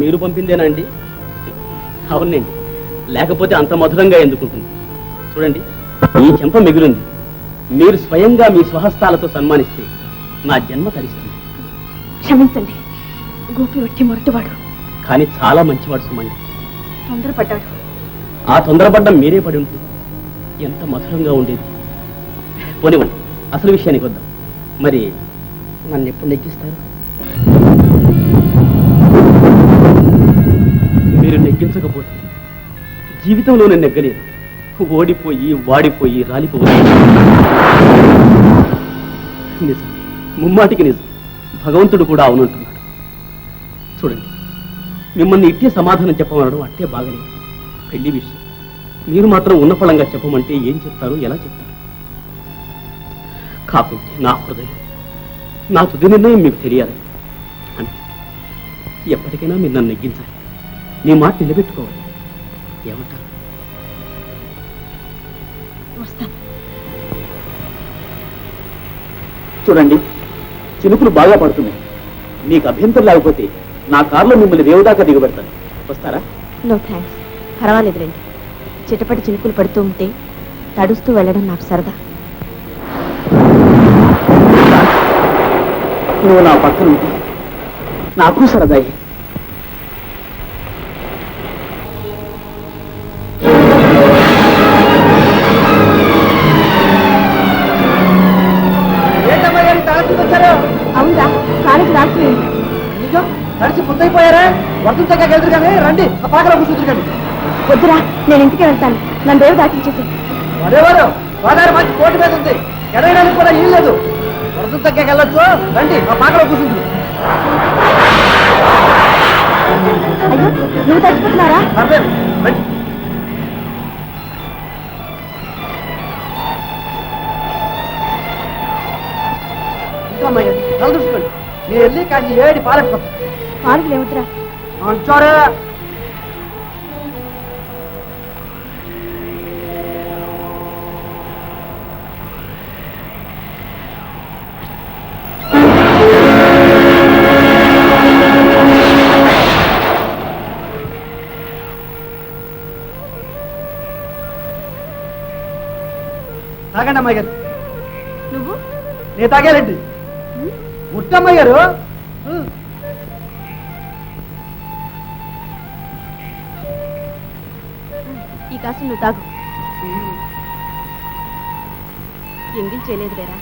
మీరు పంపిందేనా అండి? అవునండి. లేకపోతే అంత మధురంగా ఎందుకుంటుంది? చూడండి ఈ చెంప మిగులుంది. మీరు స్వయంగా మీ స్వహస్తాలతో సన్మానిస్తే నా జన్మ తరిస్తుంది. క్షమించండి. గోపి వచ్చి మొరటివాడు. కానీ చాలా మంచివాడు సుమండి. తొందరపడ్డాడు. ఆ తొందరపడ్డం మీరే పడి ఉంటుంది ఎంత మధురంగా ఉండేది. పోనివ్వండి అసలు విషయానికి వద్దాం. మరి నన్ను ఎప్పుడు నెగ్గిస్తారు? మీరు జీవితంలో నన్ను ఎగ్గలేదు ఓడిపోయి వాడిపోయి రాలిపోయి నిజం. ముమ్మాటికి నిజం. భగవంతుడు కూడా అవునంటున్నాడు చూడండి. మిమ్మల్ని ఇట్టే సమాధానం చెప్పమనడం అట్టే బాగలేదు. పెళ్ళి విషయం. మీరు మాత్రం ఉన్నపళంగా చెప్పమంటే ఏం చెప్తారు ఎలా చెప్తారు? కాకుంటే నా హృదయం నా తుది నిర్ణయం మీకు తెలియాలి. అంటే ఎప్పటికైనా మీరు నన్ను నెగ్గించాలి. మీ మాట నిలబెట్టుకోవాలి. ఏమంటారు వస్తాను చూడండి చినుకులు బాగా పడుతున్నాయి. మీకు అభ్యంతరం లేకపోతే నా కారులో మిమ్మల్ని రేవుదాకా దిగబెడతాను. వస్తారా? నో థ్యాంక్స్ పర్వాలేదులేండి చిటపటి చినుకులు పడుతూ ఉంటే తడుస్తూ వెళ్ళడం నాకు సరదా. నువ్వు నా పక్కన ఉంటే నాకు సరదాయి నడిచి ముద్దైపోయారా వర్తం చక్కగా ఎదురు కానీ రండి ఆ పాకలో కూర్చుంటారు కానీ వద్దురా నేను ఇంటికి వెళ్తాను. నన్ను రేవు దాటించేసి మరేవారు గోదావరి మంచి కోటి మీద ఉంది. ఎడగడానికి కూడా ఏం లేదు. వర్తం చక్కగా వెళ్ళొచ్చు. రండి ఆ పాకలో కూర్చుంటారు అయ్యో నువ్వు తగ్గిపోతున్నారా పర్లేదు రండి. ఇంకా అమ్మాయి మీరు వెళ్ళి కాసి ఏడి పాలెట్టుకోండి తాగండి అమ్మాయి గారు. నువ్వు? నేను తాగాలండి ముట్టమ్మాయి గారు. ఈ కాసు నువ్వు తాగు ఎంగిల్ చేయలేదు లేరా?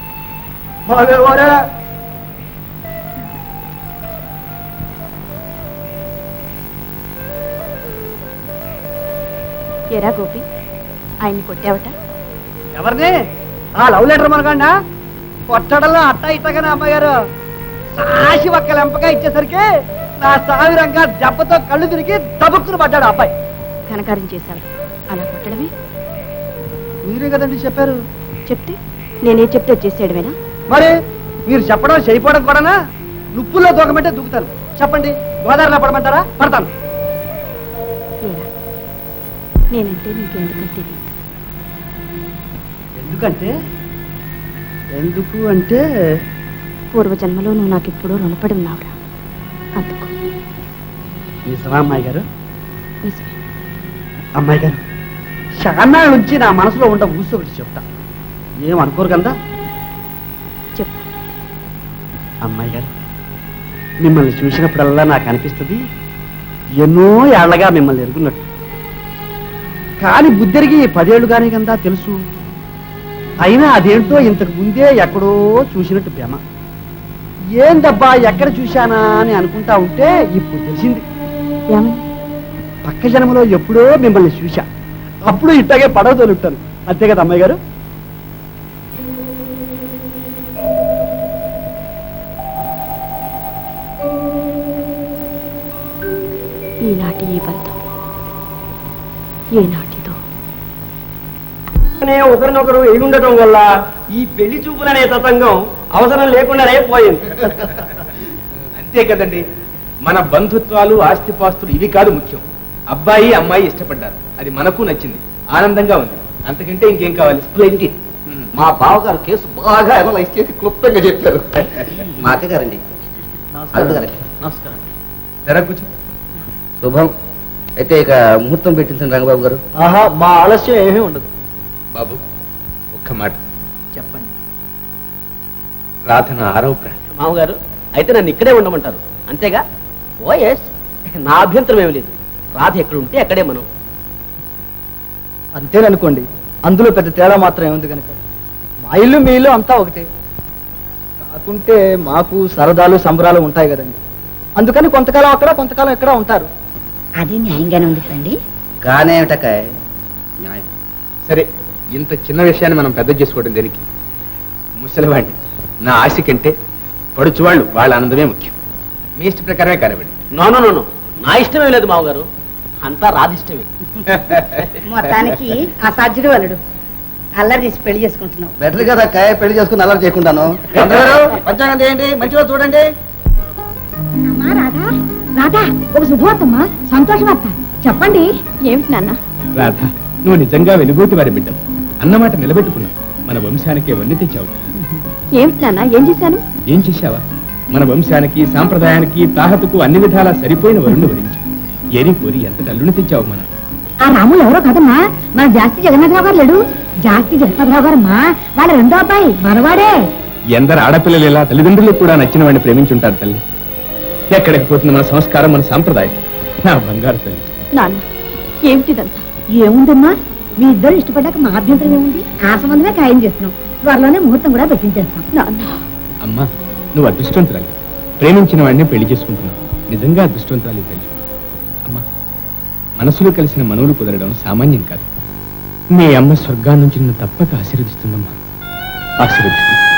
ఏరా గోపి ఆయన్ని కొట్టావట? ఎవరిని? ఆ లవ్ లెటర్ మనకండా కొట్టడంలో అట్ట ఇట్టగానే అమ్మాయి గారు సాసి ఒక్క లెంపగా ఇచ్చేసరికి నా సావిరంగా దెబ్బతో కళ్ళు తిరిగి దబుక్కును పడ్డాడు అబ్బాయి. ఘనకార్యం చేశావు. అలా కొట్టడమే? మీరే కదండి చెప్పారు. చెప్తే? నేనే చెప్తే చేసేయడమేనా? మరి మీరు చెప్పడం చేయకపోవడం కూడానా? నుప్పుల్లో దూకమంటే దూకుతాను. చెప్పండి గోదావరిలో పడమంటారా? పడతాను. నేనంటే నీకెందుకు తెలియదు ఎందుకంటే? ఎందుకు అంటే? పూర్వజన్మలో నువ్వు నాకు ఎప్పుడూ రుణపడి ఉన్నావురా. అందుకు. నిజమా అమ్మాయి గారు? నిజమే. అమ్మాయి గారు? చాలా నుంచి నా మనసులో ఉండ ఊసి ఒకటి చెప్తా. ఏం అనుకోరు కదా చెప్పు. అమ్మాయి గారు మిమ్మల్ని చూసినప్పుడల్లా నాకు అనిపిస్తుంది ఎన్నో ఏళ్ళగా మిమ్మల్ని ఎరుగున్నట్టు. కానీ బుద్ధెరిగి పదేళ్ళు కానీ కదా తెలుసు. అయినా అదేంటో ఇంతకు ముందే ఎక్కడో చూసినట్టు భ్రమ. ఏందబ్బా ఎక్కడ చూశానా అని అనుకుంటా ఉంటే ఇప్పుడు తెలిసింది. పక్క జన్మలో ఎప్పుడో మిమ్మల్ని చూశా. అప్పుడు ఇట్టాగే పడవ తోలుంటాను. అంతే కదా అమ్మాయి గారు? ఈనాటి ఈ బంధం ఏనాటిదో ఒకరినొకరు ఎగుండటం వల్ల ఈ పెళ్ళి చూపులనే తతంగం అవసరం లేకుండానే పోయింది. అంతే కదండి. మన బంధుత్వాలు ఆస్తిపాస్తులు ఇవి కాదు ముఖ్యం. అబ్బాయి అమ్మాయి ఇష్టపడ్డారు. అది మనకు నచ్చింది. ఆనందంగా ఉంది. అంతకంటే ఇంకేం కావాలి? స్ప్లెండిడ్. మా బావగారు కేసు బాగా అనలైజ్ చేసి క్లుప్తంగా చెప్పారు. మా అక్కగారండి. నమస్కారం. జర కూర్చో. శుభం. అయితే ఇక ముహూర్తం పెట్టించండి రంగబాబు గారు. ఆహా మా ఆలస్యం ఏమీ ఉండదు. బాబు ఒక్క మాట. చెప్పండి. రాధన ఆరవ ప్రాణి. మామగారు అయితే నన్ను ఇక్కడే ఉండమంటారు. అంతేగా? ఓ ఎస్ నా అభ్యంతరం ఏమి లేదు. రాధ ఎక్కడ ఉంటే అక్కడే మనం. అంతేననుకోండి. అందులో పెద్ద తేడా మాత్రం ఏముంది కనుక మా ఇల్లు మీ ఇల్లు అంతా ఒకటే. కాకుంటే మాకు సరదాలు సంబరాలు ఉంటాయి కదండి. అందుకని కొంతకాలం అక్కడ కొంతకాలం ఇక్కడ ఉంటారు. అది న్యాయంగానే ఉంది కదండి. గానే ఏమిటకాయ్? న్యాయం. సరే ఇంత చిన్న విషయాన్ని మనం పెద్ద చేసుకోవడం దేనికి? ముసలివాడిని నా ఆశ కంటే పడుచువాళ్ళు వాళ్ళ ఆనందమే ముఖ్యం. మీ ఇష్ట ప్రకారమే కానివ్వండి. నో నో నో ఇష్టమే లేదు మామగారు అంతా రాధిష్టమే. మొత్తానికి అసాధ్యుడు అల్లుడు. అల్లరి చేసి పెళ్ళి చేసుకుంటున్నావు. బెటర్ కదా కాయ పెళ్ళి చేసుకుని అల్లరి చేయకుండాను. అందరూ పంచాంగం చేయండి మంచిగా చూడండి. అమ్మా రాధా రాధా ఒక శుభవార్తమ్మా సంతోషవార్త చెప్పండి. ఏమిటి నాన్న? రాధ నువ్వు నిజంగా వెలుగోటి వారి బిడ్డ అన్నమాట నిలబెట్టుకున్నావు. మన వంశానికి వన్నీ తెచ్చావు. ఏమిటి నాన్న ఏం చేశాను? ఏం చేశావా? మన వంశానికి సాంప్రదాయానికి తాహతుకు అన్ని విధాలా సరిపోయిన వరుణ్ణి వరించావు. ఏరి కోరి ఎంత కల్లుని తెచ్చావు మనం? ఆ రాములు ఎవరో కదమ్మా. మన జాస్తి జగన్నాథరావు గారు లేడు. జాస్తి జగన్నాథరావు గారమ్మా. వాళ్ళ రెండో అబ్బాయి మనవాడే. ఎందరు ఆడపిల్లలు ఇలా తల్లిదండ్రులకు కూడా నచ్చిన వాడిని ప్రేమించుంటారు తల్లి. ఎక్కడికి పోతుంది మన సంస్కారం మన సాంప్రదాయం? నా బంగారు తల్లి. నాన్న ఏమిటిదంతా? ఏముందమ్మా? మీ ఇద్దరు ఇష్టపడ్డాక మా అభ్యంతరం ఏముంది? ఆ సంబంధమే ఖాయం చేస్తున్నాం. త్వరలోనే ముహూర్తం కూడా పెట్టించేస్తాం. నాన్న. అమ్మా నువ్వు అదృష్టవంతురాలి. ప్రేమించిన వాడిని పెళ్ళి చేసుకుంటున్నావు. నిజంగా అదృష్టవంతురాలి తల్లి. అమ్మా. మనసులో కలిసిన మనవులు కుదరడం సామాన్యం కాదు. మీ అమ్మ స్వర్గాన్నించిన తప్పక ఆశీర్వదిస్తుందమ్మా. ఆశీర్వదిస్తుంది.